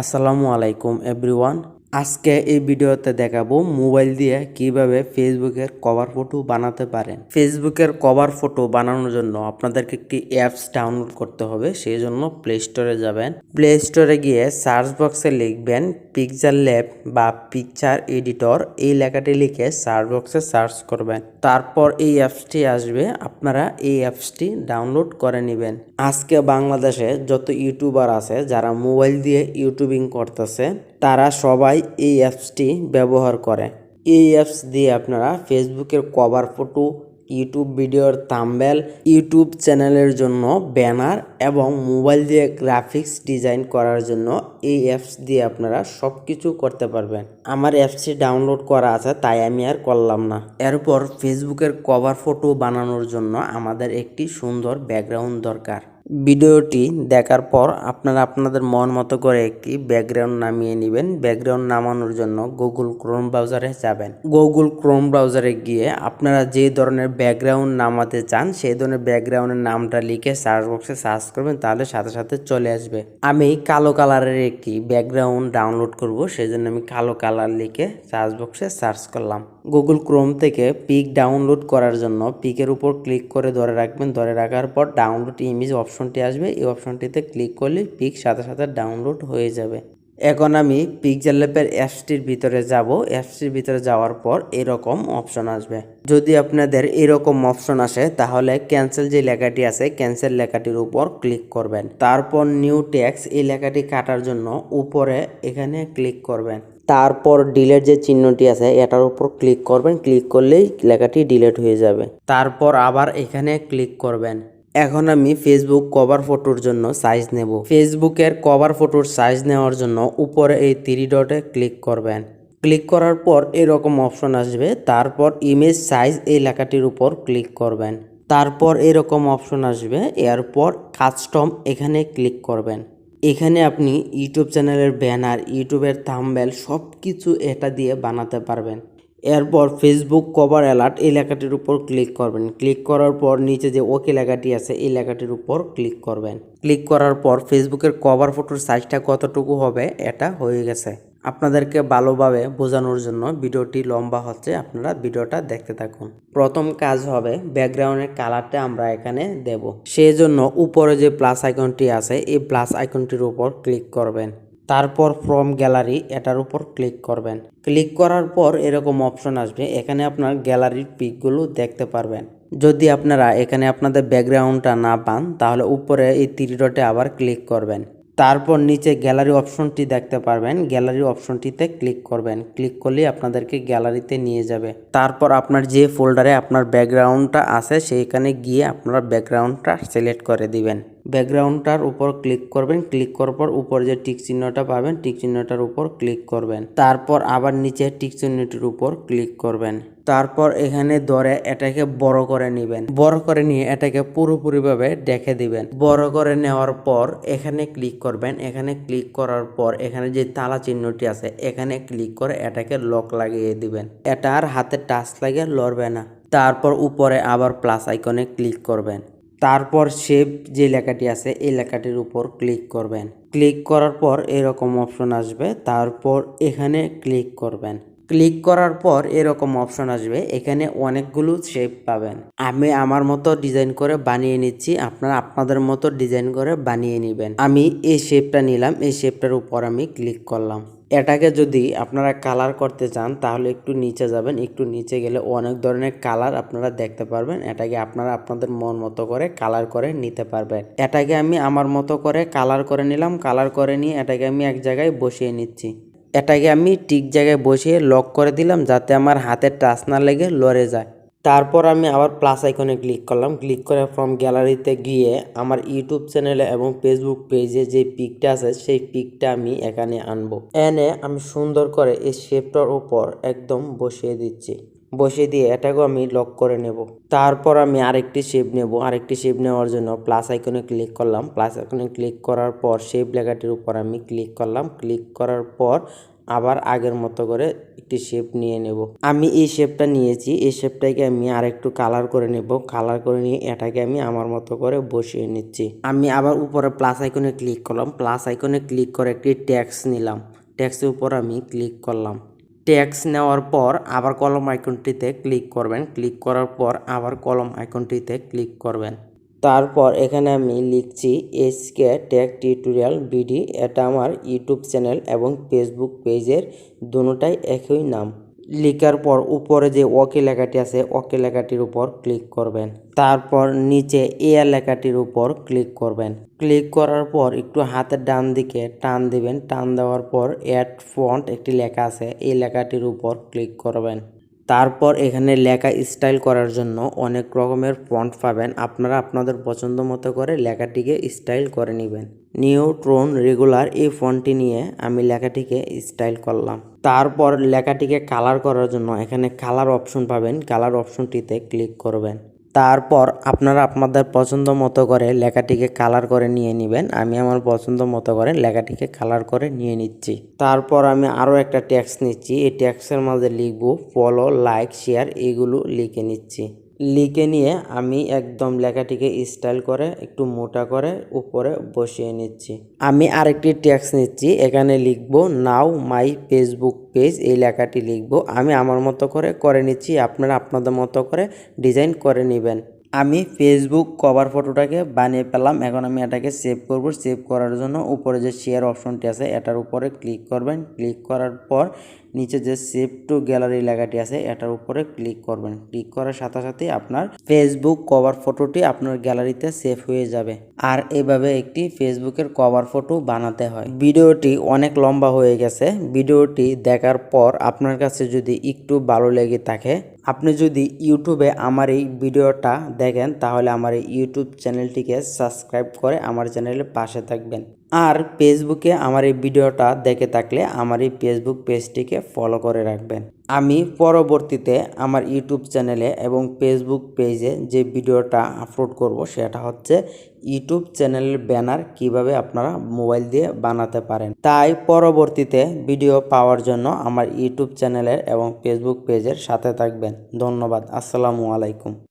আসসালামু আলাইকুম, এভরিওয়ান। আজকে এই ভিডিওতে দেখাবো মোবাইল দিয়ে কীভাবে ফেসবুকের কভার ফটো বানাতে পারেন। ফেসবুকের কভার ফটো বানানোর জন্য আপনাদেরকে একটি অ্যাপস ডাউনলোড করতে হবে, সেই জন্য প্লে স্টোরে যাবেন। প্লে স্টোরে গিয়ে সার্চ বক্সে লিখবেন পিকচার ল্যাব বা পিকচার এডিটর এই লেখাটি লিখে সার্চ বক্সে সার্চ করবেন। তারপর এই অ্যাপসটি আসবে, আপনারা এই অ্যাপসটি ডাউনলোড করে নেবেন। আজকে বাংলাদেশে যত ইউটিউবার আছে, যারা মোবাইল দিয়ে ইউটিউবিং করতেছে, তারা সবাই এই অ্যাপসটি ব্যবহার করে। এই অ্যাপস দিয়ে আপনারা ফেসবুকের কভার ফটো ইউটিউব ভিডিওর থাম্বেল ইউটিউব চ্যানেলের জন্য ব্যানার এবং মোবাইল দিয়ে গ্রাফিক্স ডিজাইন করার জন্য এই অ্যাপস দিয়ে আপনারা সব কিছু করতে পারবেন। আমার অ্যাপসটি ডাউনলোড করা আছে, তাই আমি আর করলাম না। এরপর ফেসবুকের কভার ফটো বানানোর জন্য আমাদের একটি সুন্দর ব্যাকগ্রাউন্ড দরকার। ভিডিওটি দেখার পর আপনারা আপনাদের মন মতো করে একটি ব্যাকগ্রাউন্ড নামিয়ে নেবেন। ব্যাকগ্রাউন্ড নামানোর জন্য গুগল ক্রোম ব্রাউজারে যাবেন। গুগল ক্রোম ব্রাউজারে গিয়ে আপনারা যে ধরনের ব্যাকগ্রাউন্ড নামাতে চান, সেই ধরনের ব্যাকগ্রাউন্ডের নামটা লিখে সার্চ বক্সে সার্চ করবেন, তাহলে সাথে সাথে চলে আসবে। আমি কালো কালারের একটি ব্যাকগ্রাউন্ড ডাউনলোড করব, সেই জন্য আমি কালো কালার লিখে সার্চ বক্সে সার্চ করলাম। গুগল ক্রোম থেকে পিক ডাউনলোড করার জন্য পিকের উপর ক্লিক করে ধরে রাখবেন। ধরে রাখার পর ডাউনলোড ইমেজ অপশনটি আসবে। এই অপশনটিতে ক্লিক করলে পিক সাথে সাথে ডাউনলোড হয়ে যাবে। এখন আমি পিকচার ল্যাপের অ্যাপসটির ভিতরে যাব। অ্যাপসটির ভিতরে যাওয়ার পর এরকম অপশন আসবে। যদি আপনাদের এরকম অপশন আসে, তাহলে ক্যান্সেল যে লেখাটি আছে, ক্যান্সেল লেখাটির উপর ক্লিক করবেন। তারপর নিউ ট্যাক্স এই লেখাটি কাটার জন্য উপরে এখানে ক্লিক করবেন। তারপর ডিলেট যে চিহ্নটি আছে, এটার উপর ক্লিক করবেন। ক্লিক করলেই লেখাটি ডিলেট হয়ে যাবে। তারপর আবার এখানে ক্লিক করবেন। এখন আমি ফেসবুক কভার ফটোর জন্য সাইজ নেব। ফেসবুকের কভার ফটোর সাইজ নেওয়ার জন্য উপরে এই থ্রি ডটে ক্লিক করবেন। ক্লিক করার পর এরকম অপশন আসবে। তারপর ইমেজ সাইজ এই লেখাটির উপর ক্লিক করবেন। তারপর এরকম অপশন আসবে। এরপর কাস্টম এখানে ক্লিক করবেন। এখানে আপনি ইউটিউব চ্যানেলের ব্যানার, ইউটিউবের থাম্বেল সব কিছু এটা দিয়ে বানাতে পারবেন। এরপর ফেসবুক কভার অ্যালার্ট এই লেখাটির উপর ক্লিক করবেন। ক্লিক করার পর নিচে যে ওকে লেখাটি আছে, এই লেখাটির উপর ক্লিক করবেন। ক্লিক করার পর ফেসবুকের কভার ফটোর সাইজটা কতটুকু হবে, এটা হয়ে গেছে। আপনাদেরকে ভালোভাবে বোঝানোর জন্য ভিডিওটি লম্বা হচ্ছে, আপনারা ভিডিওটা দেখতে থাকুন। প্রথম কাজ হবে, ব্যাকগ্রাউন্ডের কালারটা আমরা এখানে দেব। সেই জন্য উপরে যে প্লাস আইকনটি আছে, এই প্লাস আইকনটির উপর ক্লিক করবেন। তারপর ফ্রম গ্যালারি এটার উপর ক্লিক করবেন। ক্লিক করার পর এরকম অপশন আসবে, এখানে আপনার গ্যালারির পিকগুলো দেখতে পারবেন। যদি আপনারা এখানে আপনাদের ব্যাকগ্রাউন্ডটা না পান, তাহলে উপরে এই তীর ডটে আবার ক্লিক করবেন। তারপর নিচে গ্যালারি অপশনটি দেখতে পারবেন। গ্যালারি অপশনটিতে ক্লিক করবেন। ক্লিক করলেই আপনাদেরকে গ্যালারিতে নিয়ে যাবে। তারপর আপনার যে ফোল্ডারে আপনার ব্যাকগ্রাউন্ডটা আছে, সেইখানে গিয়ে আপনারা ব্যাকগ্রাউন্ডটা সিলেক্ট করে দিবেন। ব্যাকগ্রাউন্ডটার উপর ক্লিক করবেন। ক্লিক করার পর উপর যে টিক চিহ্নটা পাবেন, টিক চিহ্নটার উপর ক্লিক করবেন। তারপর আবার নিচে টিক চিহ্নটির উপর ক্লিক করবেন। তারপর এখানে ধরে এটাকে বড় করে নেবেন। বড় করে নিয়ে এটাকে পুরোপুরিভাবে ডেকে দিবেন। বড় করে নেওয়ার পর এখানে ক্লিক করবেন। এখানে ক্লিক করার পর এখানে যে তালা চিহ্নটি আছে, এখানে ক্লিক করে এটাকে লক লাগিয়ে দিবেন। এটা আর হাতে টাচ লাগে লড়বে না। তারপর উপরে আবার প্লাস আইকনে ক্লিক করবেন। তারপর সেভ যে লেখাটি আছে, এই লেখাটির উপর ক্লিক করবেন। ক্লিক করার পর এরকম অপশন আসবে। তারপর এখানে ক্লিক করবেন। ক্লিক করার পর এরকম অপশন আসবে। এখানে অনেকগুলো শেপ পাবেন। আমি আমার মতো ডিজাইন করে বানিয়ে নিচ্ছি। আপনারা আপনাদের মতো ডিজাইন করে বানিয়ে নেবেন। আমি এই শেপটা নিলাম। এই শেপটার উপর আমি ক্লিক করলাম। এটাকে যদি আপনারা কালার করতে চান, তাহলে একটু নিচে যাবেন। একটু নিচে গেলে অনেক ধরনের কালার আপনারা দেখতে পারবেন। এটাকে আপনারা আপনাদের মন মতো করে কালার করে নিতে পারবেন। এটাকে আমি আমার মতো করে কালার করে নিলাম। কালার করে নিয়ে এটাকে আমি এক জায়গায় বসিয়ে নিচ্ছি। এটাকে আমি ঠিক জায়গায় বসিয়ে লক করে দিলাম যাতে আমার হাতে টাচ না লেগে লড়ে যায়। তারপর আমি আবার প্লাস আইকনে ক্লিক করলাম। ক্লিক করে ফ্রম গ্যালারিতে গিয়ে আমার ইউটিউব চ্যানেলে এবং ফেসবুক পেজে যে পিকটা আছে, সেই পিকটা আমি এখানে আনব। এনে আমি সুন্দর করে এই শেপটার ওপর একদম বসিয়ে দিচ্ছি। বসিয়ে দিয়ে এটাকেও আমি লক করে নেব। তারপর আমি আরেকটি শেপ নেব। আরেকটি শেপ নেওয়ার জন্য প্লাস আইকনে ক্লিক করলাম। প্লাস আইকনে ক্লিক করার পর শেপ লেখাটির উপর আমি ক্লিক করলাম। ক্লিক করার পর আবার আগের মতো করে একটি শেপ নিয়ে নেব। আমি এই শেপটা নিয়েছি। এই শেপটাকে আমি আর একটু কালার করে নেব। কালার করে নিয়ে এটাকে আমি আমার মতো করে বসিয়ে নিচ্ছি। আমি আবার উপরে প্লাস আইকনে ক্লিক করলাম। প্লাস আইকনে ক্লিক করে একটি ট্যাক্স নিলাম। ট্যাক্সের উপর আমি ক্লিক করলাম। ট্যাক্স নেওয়ার পর আবার কলম আইকনটিতে ক্লিক করবেন। ক্লিক করার পর আবার কলম আইকনটিতে ক্লিক করবেন। তারপর এখানে আমি লিখছি এসকে টেক টিউটোরিয়াল বিডি এটা আমার ইউটিউব চ্যানেল এবং ফেসবুক পেজের দুটাই একই নাম। লিখার পর উপরে যে ওকে লেখাটি আছে ওকে লেখাটির উপর ক্লিক করবেন। তারপর নিচে এ লেখাটির উপর ক্লিক করবেন। ক্লিক করার পর একটু হাতের ডান দিকে টান দিবেন। টান দেওয়ার পর অ্যাড ফন্ট একটি লেখা আছে, এই লেখাটির উপর ক্লিক করবেন। তারপর এখানে লেখা স্টাইল করার জন্য অনেক রকমের ফন্ট পাবেন। আপনারা আপনাদের পছন্দ মতো করে লেখাটিকে স্টাইল করে নেবেন। নিউ ট্রোন রেগুলার এই ফন্টটি নিয়ে আমি লেখাটিকে স্টাইল করলাম। তারপর লেখাটিকে কালার করার জন্য এখানে কালার অপশন পাবেন। কালার অপশনটিতে ক্লিক করবেন। তারপর আপনারা আপনাদের পছন্দ মতো করে লেখাটিকে কালার করে নিয়ে নেবেন। আমি আমার পছন্দ মতো করে লেখাটিকে কালার করে নিয়ে নিচ্ছি। তারপর আমি আরও একটা ট্যাক্স নিচ্ছি। এই ট্যাক্সের মাঝে লিখব ফলো লাইক শেয়ার এগুলো লিখে নিচ্ছি। লিখে নিয়ে আমি একদম লেখাটিকে স্টাইল করে, একটু মোটা করে উপরে বসিয়ে নিচ্ছি। আমি আরেকটি ট্যাক্স নিচ্ছি, এখানে লিখব নাও মাই ফেসবুক পেজ এই লেখাটি লিখব। আমি আমার মতো করে করে নিচ্ছি, আপনারা আপনাদের মতো করে ডিজাইন করে নেবেন। আমি ফেসবুক কভার ফটোটাকে বানিয়ে পেলাম এখন আমি এটাকে সেভ করব। সেভ করার জন্য উপরে যে শেয়ার অপশনটি আছে, এটার উপরে ক্লিক করবেন। ক্লিক করার পর নিচে যে সেভ টু গ্যালারি লেখাটি আছে, এটার উপরে ক্লিক করবেন। ক্লিক করার সাথে সাথে আপনার ফেসবুক কভার ফটোটি আপনার গ্যালারিতে সেভ হয়ে যাবে। আর এভাবে একটি ফেসবুকের কভার ফটো বানাতে হয়। ভিডিওটি অনেক লম্বা হয়ে গেছে। ভিডিওটি দেখার পর আপনার কাছে যদি একটু ভালো লেগে থাকে আপনি যদি ইউটিউবে আমার এই ভিডিওটা দেখেন, তাহলে আমার এই ইউটিউব চ্যানেলটিকে সাবস্ক্রাইব করে আমার চ্যানেলের পাশে থাকবেন। আর ফেসবুকে আমার এই ভিডিওটা দেখে থাকলে আমার এই ফেসবুক পেজটিকে ফলো করে রাখবেন। আমি পরবর্তীতে আমার ইউটিউব চ্যানেলে এবং ফেসবুক পেজে যে ভিডিওটা আপলোড করব সেটা হচ্ছে ইউটিউব চ্যানেলের ব্যানার কীভাবে আপনারা মোবাইল দিয়ে বানাতে পারেন। তাই পরবর্তীতে ভিডিও পাওয়ার জন্য আমার ইউটিউব চ্যানেলের এবং ফেসবুক পেজের সাথে থাকবেন। ধন্যবাদ। আসসালামু আলাইকুম।